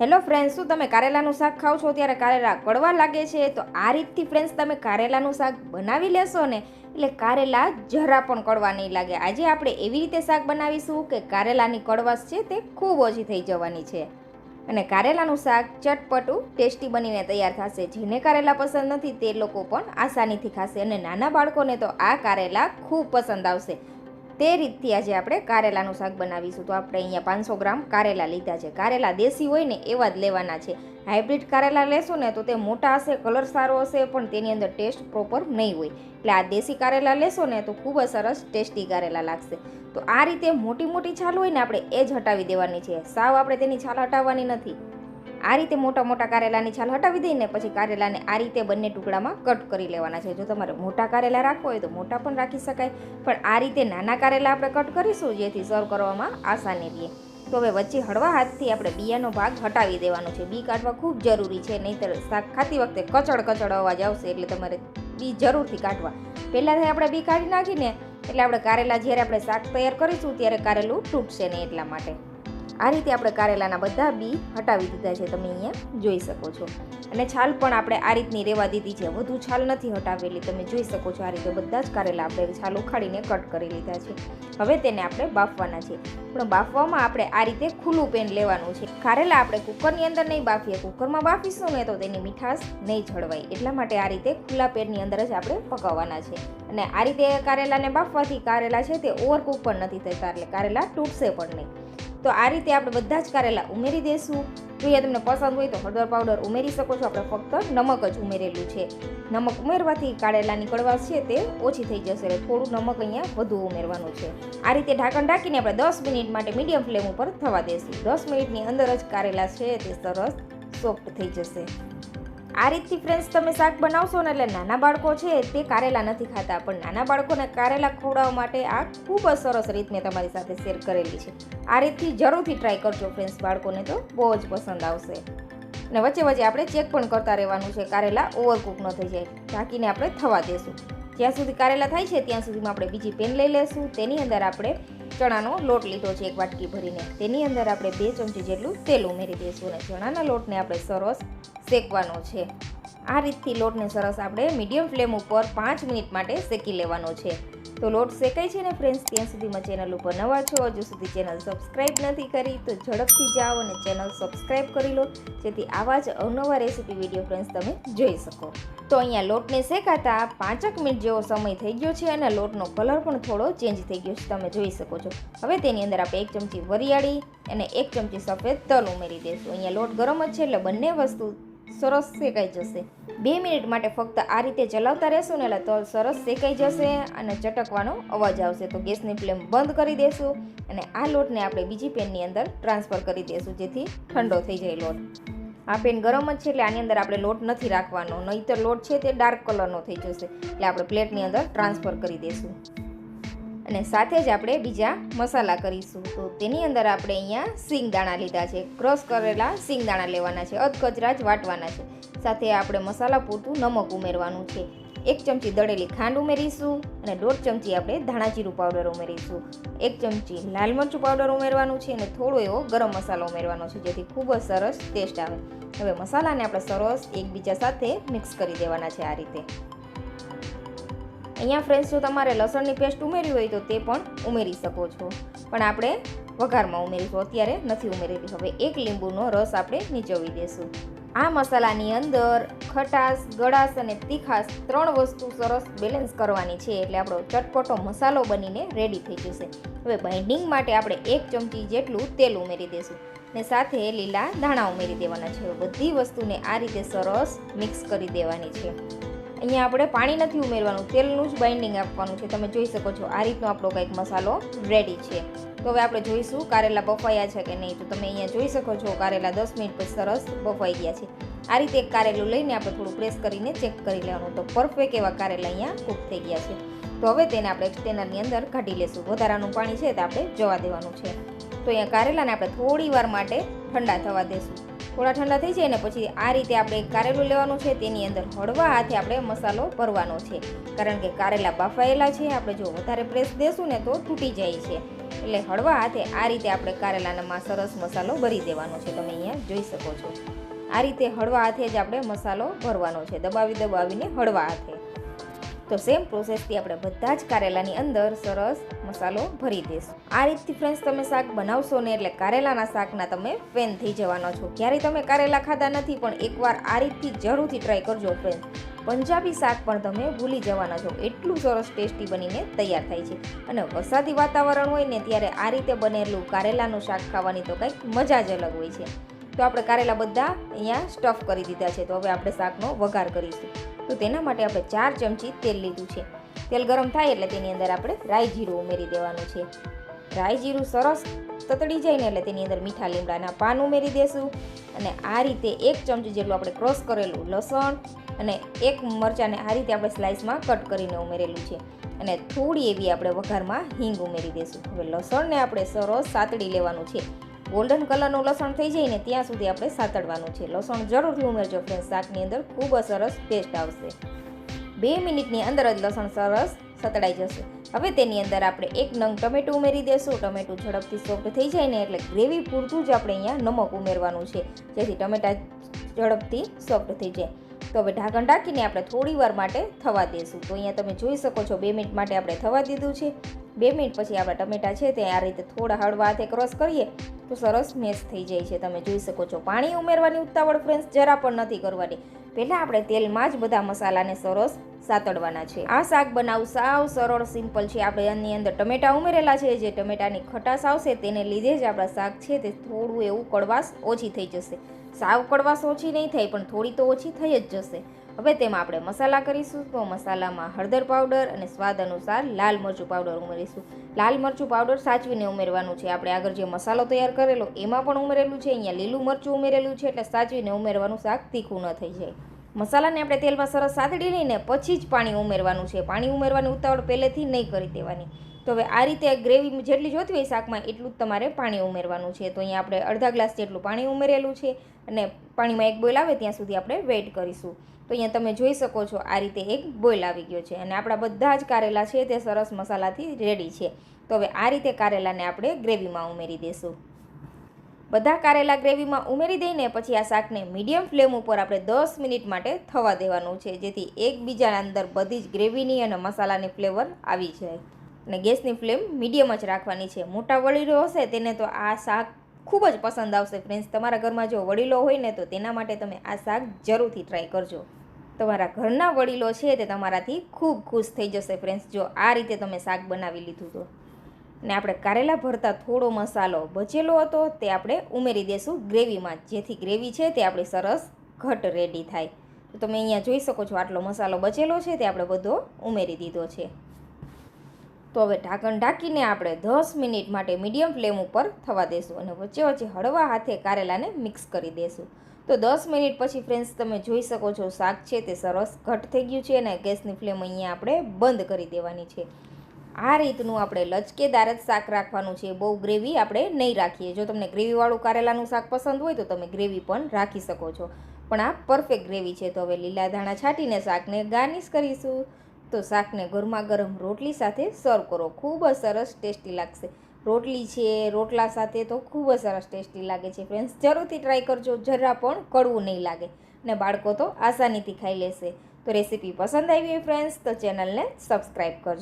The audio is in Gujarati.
હેલો ફ્રેન્ડ્સ શું તમે કારેલાનું શાક ખાઓ છો? ત્યારે કારેલા કડવા લાગે છે. તો આ રીતથી ફ્રેન્ડ્સ તમે કારેલાનું શાક બનાવી લેશો ને? એટલે કારેલા જરા પણ કડવા નહીં લાગે. આજે આપણે એવી રીતે શાક બનાવીશું કે કારેલાની કડવાશ છે તે ખૂબ ઓછી થઈ જવાની છે. અને કારેલાનું શાક ચટપટું, ટેસ્ટી બનીને તૈયાર થશે. જેને કારેલા પસંદ નથી, તે લોકો પણ આસાનીથી ખાશે. અને નાના બાળકોને તો આ કારેલા ખૂબ પસંદ આવશે. તે રીતથી આજે આપણે કારેલાનું શાક બનાવીશું. તો આપણે અહીંયા પાંચસો ગ્રામ કારેલા લીધા છે. કારેલા દેશી હોય ને એવા જ લેવાના છે. હાઇબ્રિડ કારેલા લેશો ને તો તે મોટા હશે, કલર સારો હશે, પણ તેની અંદર ટેસ્ટ પ્રોપર નહીં હોય. એટલે આ દેશી કારેલા લેશો ને તો ખૂબ જ સરસ ટેસ્ટી કારેલા લાગશે. તો આ રીતે મોટી મોટી છાલ હોય ને આપણે એ જ હટાવી દેવાની છે. સાવ આપણે તેની છાલ હટાવવાની નથી. આ રીતે મોટા મોટા કારેલાની છાલ હટાવી દઈને પછી કારેલાને આ રીતે બંને ટુકડામાં કટ કરી લેવાના છે. જો તમારે મોટા કારેલા રાખવા હોય તો મોટા પણ રાખી શકાય, પણ આ રીતે નાના કારેલા આપણે કટ કરીશું જેથી સર્વ કરવામાં આસાની રહે. તો હવે વચ્ચે હળવા હાથથી આપણે બિયાનો ભાગ હટાવી દેવાનો છે. બી કાઢવા ખૂબ જરૂરી છે, નહીંતર શાક ખાતી વખતે કચડ કચડ અવાજ આવશે એટલે તમારે બી જરૂરથી કાઢવા. પહેલાંથી આપણે બી કાઢી નાખીને, એટલે આપણે કારેલા જ્યારે આપણે શાક તૈયાર કરીશું ત્યારે કારેલું તૂટશે નહીં એટલા માટે. આ રીતે આપણે કારેલાના બધા બી હટાવી દીધા છે તમે અહીંયા જોઈ શકો છો. અને છાલ પણ આપણે આ રીતની રેવા દીધી છે. વધુ છાલ નથી હટાવેલી. તમે જોઈ શકો છો આ રીતે બધા જ કારેલા આપણે છાલ ઉખાડીને કટ કરી લીધા છે. હવે તેને આપણે બાફવાના છે. પણ બાફવામાં આપણે આ રીતે ખુલ્લું પેન લેવાનું છે. કારેલા આપણે કુકરની અંદર નહીં બાફીએ. કુકરમાં બાફીશું ને તો તેની મીઠાશ નહીં જળવાય. એટલા માટે આ રીતે ખુલ્લા પેનની અંદર જ આપણે પકાવવાના છે. અને આ રીતે કારેલાને બાફવાથી કારેલા છે તે ઓવરકુક પણ નથી થતા. એટલે કારેલા તૂટશે પણ નહીં. તો આ રીતે આપણે બધા જ કારેલા ઉમેરી દઈશું જોઈએ તમને પસંદ હોય તો હળદર પાવડર ઉમેરી શકો છો. આપણે ફક્ત નમક જ ઉમેરેલું છે. નમક ઉમેરવાથી કારેલાની કડવાશ છે તે ઓછી થઈ જશે એટલે થોડું નમક અહીંયા વધુ ઉમેરવાનું છે. આ રીતે ઢાંકણ ઢાંકીને આપણે દસ મિનિટ માટે મીડિયમ ફ્લેમ ઉપર થવા દઈશું દસ મિનિટની અંદર જ કારેલા છે તે સરસ સોફ્ટ થઈ જશે. આ રીતથી ફ્રેન્ડ્સ તમે શાક બનાવશો ને એટલે નાના બાળકો છે તે કારેલા નથી ખાતા, પણ નાના બાળકોને કારેલા ખવડાવવા માટે આ ખૂબ જ સરસ રીત મેં તમારી સાથે શેર કરેલી છે. આ રીતથી જરૂરથી ટ્રાય કરજો ફ્રેન્ડ્સ બાળકોને તો બહુ જ પસંદ આવશે. અને વચ્ચે વચ્ચે આપણે ચેક પણ કરતા રહેવાનું છે, કારેલા ઓવરકુક ન થઈ જાય, ઢાંકીને આપણે થવા દેશું. જ્યાં સુધી કારેલા થાય છે, ત્યાં સુધીમાં આપણે બીજી પેન લઈ લેશું, તેની અંદર આપણે ચણાનો લોટ લીધો છે એક વાટકી ભરીને. તેની અંદર આપણે બે ચમચી જેટલું તેલ ઉમેરી દઈશું અને ચણાના લોટને આપણે સરસ શેકવાનો છે. આ રીતથી લોટને સરસ આપણે મીડિયમ ફ્લેમ ઉપર પાંચ મિનિટ માટે શેકી લેવાનો છે. તો લોટ શેકાય છે ને ફ્રેન્ડ્સ ત્યાં સુધીમાં ચેનલ ઉપર નવા છો, હજુ સુધી ચેનલ સબસ્ક્રાઈબ નથી કરી, તો ઝડપથી જાઓ અને ચેનલ સબસ્ક્રાઈબ કરી લો, જેથી આવા જ અવનવા રેસીપી વીડિયો ફ્રેન્ડ્સ તમે જોઈ શકો. તો અહીંયા લોટને શેકાતા પાંચક મિનિટ જેવો સમય થઈ ગયો છે અને લોટનો કલર પણ થોડો ચેન્જ થઈ ગયો છે, તમે જોઈ શકો છો. હવે તેની અંદર આપણે એક ચમચી વરિયાળી અને એક ચમચી સફેદ તલ ઉમેરી દઈશું. અહીંયા લોટ ગરમ જ છે એટલે બંને વસ્તુ સરસ શેકાઈ જશે. બે મિનિટ માટે ફક્ત આ રીતે ચલાવતા રહેશું ને એટલે તલ સરસ શેકાઈ જશે અને ચટકવાનો અવાજ આવશે. તો ગેસની ફ્લેમ બંધ કરી દેશું અને આ લોટને આપણે બીજી પેનની અંદર ટ્રાન્સફર કરી દઈશું જેથી ઠંડો થઈ જાય લોટ. આ પેન ગરમ જ છે એટલે આની અંદર આપણે લોટ નથી રાખવાનો. નહીંતર લોટ છે તે ડાર્ક કલરનો થઈ જશે. એટલે આપણે પ્લેટની અંદર ટ્રાન્સફર કરી દઈશું અને સાથે જ આપણે બીજા મસાલા કરીશું. તો તેની અંદર આપણે અહીંયા સિંગદાણા લીધા છે. ક્રશ કરેલા સિંગદાણા લેવાના છે. અધકચરા જ વાટવાના છે. સાથે આપણે મસાલા પૂરતું નમક ઉમેરવાનું છે. એક ચમચી દળેલી ખાંડ ઉમેરીશું અને દોઢ ચમચી આપણે ધાણાજીરું પાવડર ઉમેરીશું. એક ચમચી લાલ મરચું પાવડર ઉમેરવાનું છે અને થોડો એવો ગરમ મસાલો ઉમેરવાનો છે, જેથી ખૂબ જ સરસ ટેસ્ટ આવે. હવે મસાલાને આપણે સરસ એકબીજા સાથે મિક્સ કરી દેવાના છે આ રીતે. અહીંયા ફ્રેન્ડ્સ જો તમારે લસણની પેસ્ટ ઉમેરવી હોય તો તે પણ ઉમેરી શકો છો. પણ આપણે વઘારમાં ઉમેરીશું, અત્યારે નથી ઉમેરેલી. હવે એક લીંબુનો રસ આપણે નીચોવી દઈશું આ મસાલાની અંદર ખટાશ, ગળાશ અને તીખાશ ત્રણ વસ્તુ સરસ બેલેન્સ કરવાની છે, એટલે આપણો ચટપટો મસાલો બનીને રેડી થઈ જશે. હવે બાઇન્ડિંગ માટે આપણે એક ચમચી જેટલું તેલ ઉમેરી દઈશું ને સાથે લીલા ધાણા ઉમેરી દેવાના છે. બધી વસ્તુને આ રીતે સરસ મિક્સ કરી દેવાની છે. અહીંયા આપણે પાણી નથી ઉમેરવાનું, તેલનું જ બાઇન્ડિંગ આપવાનું છે. તમે જોઈ શકો છો, આ રીતનો આપણો કંઈક મસાલો રેડી છે. તો હવે આપણે જોઈશું કારેલા બફાયા છે કે નહીં. તો તમે અહીંયા જોઈ શકો છો, કારેલા દસ મિનિટ પછી સરસ બફાઈ ગયા છે. આ રીતે એક કારેલું લઈને આપણે થોડું પ્રેસ કરીને ચેક કરી લેવાનું. તો પરફેક્ટ એવા કારેલા અહીંયા કૂક થઈ ગયા છે. તો હવે તેને આપણે સ્ટેનરની અંદર કાઢી લેશું. વધારાનું પાણી છે તે આપણે જવા દેવાનું છે. તો અહીંયા કારેલાને આપણે થોડી વાર માટે ઠંડા થવા દેશું. થોડા ઠંડા થઈ જાય ને પછી આ રીતે આપણે કારેલું લેવાનું છે. તેની અંદર હળવા હાથે આપણે મસાલો ભરવાનો છે. કારણ કે કારેલા બાફાયેલા છે. આપણે જો વધારે પ્રેસ દેશું ને તો તૂટી જાય છે. એટલે હળવા હાથે આ રીતે આપણે કારેલાનામાં સરસ મસાલો ભરી દેવાનો છે. તમે અહીંયા જોઈ શકો છો. આ રીતે હળવા હાથે જ આપણે મસાલો ભરવાનો છે. દબાવી દબાવીને હળવા હાથે. તો સેમ પ્રોસેસથી આપણે બધા જ કારેલાની અંદર સરસ મસાલો ભરી દઈશું. આ રીતથી ફ્રેન્ડ્સ તમે શાક બનાવશો ને એટલે કારેલાના શાકના તમે ફેન થઈ જવાના છો. ક્યારેય તમે કારેલા ખાધા નથી, પણ એકવાર આ રીતથી જરૂરથી ટ્રાય કરજો ફ્રેન્ડ્સ પંજાબી શાક પણ તમે ભૂલી જવાના છો. એટલું સરસ ટેસ્ટી બનીને તૈયાર થાય છે. અને વરસાદી વાતાવરણ હોય ને ત્યારે આ રીતે બનેલું કારેલાનું શાક ખાવાની તો કંઈક મજા જ અલગ હોય છે. તો આપણે કારેલા બધા અહીંયા સ્ટફ કરી દીધા છે. તો હવે આપણે શાકનો વઘાર કરીશું. તો તેના માટે આપણે ચાર ચમચી તેલ લીધું છે. તેલ ગરમ થાય એટલે તેની અંદર આપણે રાઈ જીરું ઉમેરી દેવાનું છે. રાઈ જીરું સરસ તતડી જાય ને એટલે તેની અંદર મીઠા લીમડાના પાન ઉમેરી દેશું અને આ રીતે એક ચમચી જેટલું આપણે ક્રોસ કરેલું લસણ અને એક મરચાંને આ રીતે આપણે સ્લાઇસમાં કટ કરીને ઉમેરેલું છે. અને થોડી એવી આપણે વઘારમાં હિંગ ઉમેરી દઈશું હવે લસણને આપણે સરસ સાતડી લેવાનું છે. ગોલ્ડન કલરનું લસણ થઈ જાય ને ત્યાં સુધી આપણે સાતડવાનું છે. લસણ જરૂરથી ઉમેરજો ફ્રેન્ડ શાકની અંદર ખૂબ જ સરસ ટેસ્ટ આવશે. બે મિનિટની અંદર જ લસણ સરસ સતડાઈ જશે. હવે તેની અંદર આપણે એક નંગ ટમેટું ઉમેરી દેશું. ટમેટું ઝડપથી સોફ્ટ થઈ જાય ને એટલે ગ્રેવી પૂરતું જ આપણે અહીંયા નમક ઉમેરવાનું છે. જેથી ટમેટા ઝડપથી સોફ્ટ થઈ જાય. તો હવે ઢાંકણ ઢાંકીને આપણે થોડી વાર માટે થવા દઈશું તો અહીંયા તમે જોઈ શકો છો, બે મિનિટ માટે આપણે થવા દીધું છે. બે મિનિટ પછી આપણા ટમેટા છે તે આ રીતે થોડા હળવા હાથે ક્રોસ કરીએ. તો સરસ મેશ થઈ જાય છે. તમે જોઈ શકો છો, પાણી ઉમેરવાની ઉતાવળ ફ્રેન્ડ્સ જરા પણ નથી કરવાની. પહેલાં આપણે તેલમાં જ બધા મસાલાને સરસ સાતડવાના છે. આ શાક બનાવવું સાવ સરળ સિમ્પલ છે. આપણે આની અંદર ટમેટા ઉમેરેલા છે. જે ટમેટાની ખટાશ આવશે તેને લીધે જ આપણા શાક છે તે થોડું એવું કડવાશ ઓછી થઈ જશે. સાવ કડવાશ ઓછી નહીં થાય, પણ થોડી તો ઓછી થઈ જ જશે. હવે તેમાં આપણે મસાલા કરીશું તો મસાલામાં હળદર પાવડર અને સ્વાદ અનુસાર લાલ મરચું પાવડર ઉમેરીશું. લાલ મરચું પાવડર સાચવીને ઉમેરવાનું છે. આપણે આગળ જે મસાલો તૈયાર કરેલો, એમાં પણ ઉમેરેલું છે. અહીંયા લીલું મરચું ઉમેરેલું છે એટલે સાચવીને ઉમેરવાનું શાક તીખું ન થઈ જાય. મસાલાને આપણે તેલમાં સરસ સાતડી લઈને પછી જ પાણી ઉમેરવાનું છે. પાણી ઉમેરવાની ઉતાવળ પહેલેથી નહીં કરી દેવાની. તો હવે આ રીતે ગ્રેવી જેટલી જોતી હોય શાકમાં એટલું જ તમારે પાણી ઉમેરવાનું છે. તો અહીંયા આપણે અડધા ગ્લાસ જેટલું પાણી ઉમેરેલું છે અને પાણીમાં એક બોઇલ આવે ત્યાં સુધી આપણે વેઇટ કરીશું. તો અહીંયા તમે જોઈ શકો છો આ રીતે એક બોઇલ આવી ગયો છે અને આપણા બધા જ કારેલા છે તે સરસ મસાલાથી રેડી છે. તો હવે આ રીતે કારેલાને આપણે ગ્રેવીમાં ઉમેરી દઈશું બધા કારેલા ગ્રેવીમાં ઉમેરી દઈને પછી આ શાકને મીડિયમ ફ્લેમ ઉપર આપણે દસ મિનિટ માટે થવા દેવાનું છે જેથી એકબીજાના અંદર બધી જ ગ્રેવીની અને મસાલાની ફ્લેવર આવી જાય. અને ગેસની ફ્લેમ મીડિયમ જ રાખવાની છે. મોટા વડીલો હશે તેને તો આ શાક ખૂબ જ પસંદ આવશે. ફ્રેન્ડ્સ, તમારા ઘરમાં જો વડીલો હોય ને તો તેના માટે તમે આ શાક જરૂરથી ટ્રાય કરજો. તમારા ઘરના વડીલો છે તે તમારાથી ખૂબ ખુશ થઈ જશે. ફ્રેન્ડ્સ, જો આ રીતે તમે શાક બનાવી લીધું તો. ને આપણે કારેલા ભરતા થોડો મસાલો બચેલો હતો તે આપણે ઉમેરી દઈશું ગ્રેવીમાં. જેથી ગ્રેવી છે તે આપણી સરસ ઘટ રેડી થાય. તો તમે અહીંયા જોઈ શકો છો આટલો મસાલો બચેલો છે તે આપણે બધો ઉમેરી દીધો છે. તો હવે ઢાંકણ ઢાંકીને આપણે દસ મિનિટ માટે મીડિયમ ફ્લેમ ઉપર થવા દેશું અને વચ્ચે વચ્ચે હળવા હાથે કારેલાને મિક્સ કરી દેશું. તો દસ મિનિટ પછી ફ્રેન્ડ્સ તમે જોઈ શકો છો શાક છે તે સરસ ઘટ થઈ ગયું છે અને ગેસની ફ્લેમ અહીંયા આપણે બંધ કરી દેવાની છે. આ રીતનું આપણે લચકેદાર જ શાક રાખવાનું છે. બહુ ગ્રેવી આપણે નહીં રાખીએ. જો તમને ગ્રેવીવાળું કારેલાનું શાક પસંદ હોય તો તમે ગ્રેવી પણ રાખી શકો છો. પણ આ પરફેક્ટ ગ્રેવી છે. તો હવે લીલા ધાણા છાંટીને શાકને ગાર્નિશ કરીશું. તો શાકને ગરમા ગરમ રોટલી સાથે સર્વ કરો. ખૂબ જ સરસ ટેસ્ટી લાગશે. રોટલી છે, રોટલા સાથે તો ખૂબ જ સરસ ટેસ્ટી લાગે છે ફ્રેન્ડ્સ જરૂરથી ટ્રાય કરજો, જરા પણ કડવું નહીં લાગે. અને બાળકો તો આસાનીથી ખાઈ લેશે. તો રેસીપી પસંદ આવી હોય ફ્રેન્ડ્સ તો ચેનલને સબસ્ક્રાઈબ કરજો.